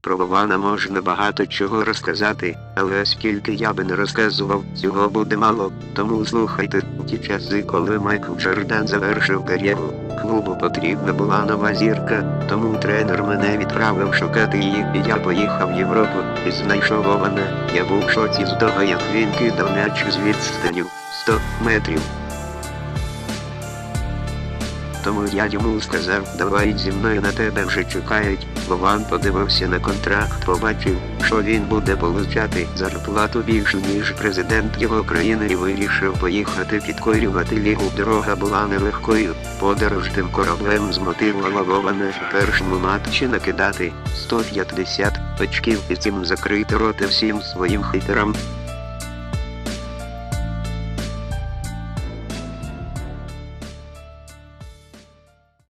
Про Вована можна багато чого розказати, але оскільки я би не розказував, цього буде мало. Тому слухайте ті часи, коли Майкл Джордан завершив кар'єру. Клубу потрібна була нова зірка, тому тренер мене відправив шукати її, і я поїхав в Європу і знайшов Вована. Я був в шоці з того, як він кидав м'яч з відстаню 100 метрів. Тому я йому сказав, давай зі мною на тебе вже чекають. Вован подивився на контракт, побачив, що він буде получати зарплату більшу, ніж президент його країни, і вирішив поїхати підкорювати лігу. Дорога була нелегкою. Подорож тим кораблем змотивувала Вована в першому матчі накидати 150 очків і цим закрити роти всім своїм хейтерам.